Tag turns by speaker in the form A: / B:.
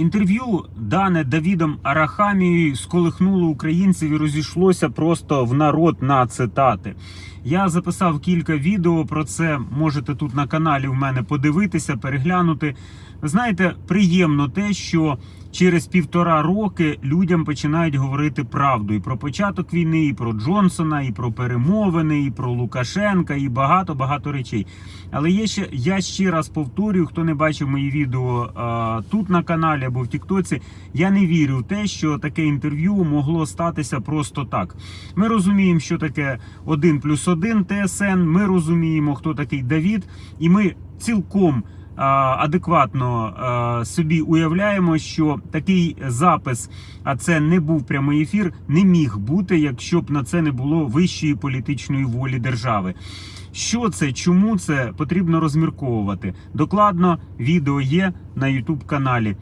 A: Інтерв'ю дане Давідом Арахамією сколихнуло українців і розійшлося просто в народ на цитати. Я записав кілька відео про це. Можете тут на каналі в мене подивитися, переглянути. Знаєте, приємно те, що через півтора роки людям починають говорити правду і про початок війни, і про Джонсона, і про перемовини, і про Лукашенка, і багато багато речей. Але є ще я ще раз повторюю, хто не бачив мої відео а, тут на каналі або в Тіктоці. Я не вірю в те, що таке інтерв'ю могло статися просто так. Ми розуміємо, що таке 1 плюс 1 ТСН. Ми розуміємо, хто такий Давід, і ми цілком. а, Адекватно а, собі уявляємо, що такий запис, а це не був прямий ефір, не міг бути, якщо б на це не було вищої політичної волі держави. Що це, чому це потрібно розмірковувати? Докладно відео є на YouTube каналі.